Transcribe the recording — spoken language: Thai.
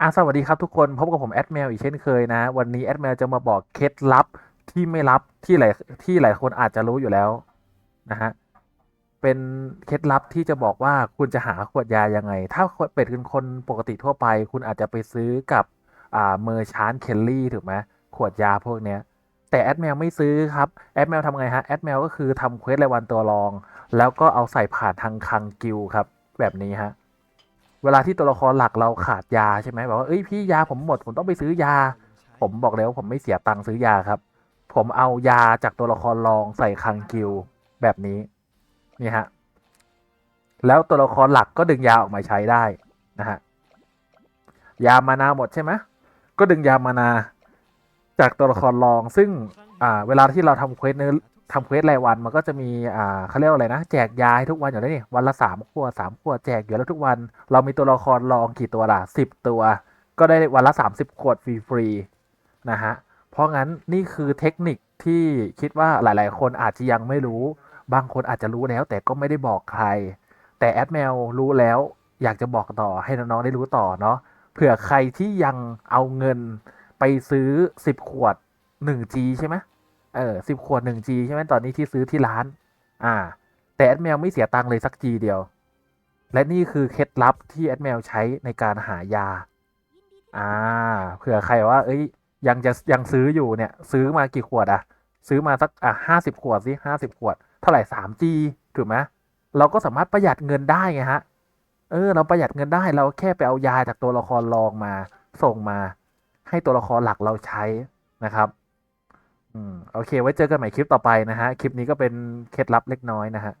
อะสวัสดีครับทุกคนพบกับผมแอดแมวอีกเช่นเคยนะ วันนี้แอดแมวจะมาบอกเคล็ดลับที่ไม่ลับที่หลายที่หลายคนอาจจะรู้อยู่แล้วนะฮะเป็นเคล็ดลับที่จะบอกว่าคุณจะหาขวดยายังไง ถ้าเป็ดเป็นคนปกติทั่วไป คุณอาจจะไปซื้อกับอ่าเมอร์ชานเคลลี่ถูกไหมขวดยาพวกเนี้ย แต่แอดแมวไม่ซื้อครับแอดแมวทำไงฮะแอดแมวก็คือทำเควสรายวันตัวรอง แล้วก็เอาใส่ผ่านทางคังกิลครับแบบนี้ฮะ เวลาที่ตัวละครหลักเราขาดยาใช่ไหมแบบว่าเอ้ยพี่ยาผมหมดผมต้องไปซื้อยา ผมบอกเลยว่าผมไม่เสียตังค์ซื้อยาครับ ผมเอายาจากตัวละครรองใส่คังกิลแบบนี้นี่ฮะแล้วตัวละครหลักก็ดึงยาออกมาใช้ได้นะฮะยามานาหมดใช่ไหมก็ดึงยามานาจากตัวละครรองซึ่งอ่าเวลาที่เราทำเควสเนื้อ ทำเควสรายวันมันก็จะมีอ่าเขาเรียกว่าอะไรนะ แจกยาให้ทุกวันอยู่แล้วนี่วันละสามขวดสามขวดแจกอยู่แล้วทุกวัน เรามีตัวละครรองกี่ตัวล่ะสิบตัว ก็ได้วันละสามสิบขวดฟรีๆนะฮะเพราะงั้นนี่คือเทคนิคที่คิดว่าหลาย ๆ คนอาจจะยังไม่รู้ บางคนอาจจะรู้แล้ว แต่ก็ไม่ได้บอกใคร แต่แอดแมวรู้แล้ว อยากจะบอกต่อให้น้อง ๆ ได้รู้ต่อเนาะเผื่อใครที่ยังเอาเงินไปซื้อสิบขวด 1G ใช่ไหม เออสิบขวด 1G ใช่ไหมตอนนี้ที่ซื้อที่ร้าน อ่า แต่แอดแมวไม่เสียตังค์เลยสัก G เดียว และนี่คือเคล็ดลับที่แอดแมวใช้ในการหายา อ่าเผื่อใครว่า เอ้ย ยังจะยังซื้ออยู่เนี่ย ซื้อมากี่ขวดอะซื้อมาสักอะห้าสิบขวดสิห้าสิบขวด เท่าไหร่สาม G ถูกไหมเราก็สามารถประหยัดเงินได้ไงฮะ เออ เราประหยัดเงินได้เราแค่ไปเอายาจากตัวละครรองมา ส่งมา ให้ตัวละครหลักเราใช้นะครับ อืมโอเค ไว้เจอกันใหม่คลิปต่อไปนะฮะ คลิปนี้ก็เป็นเคล็ดลับเล็กน้อยนะฮะ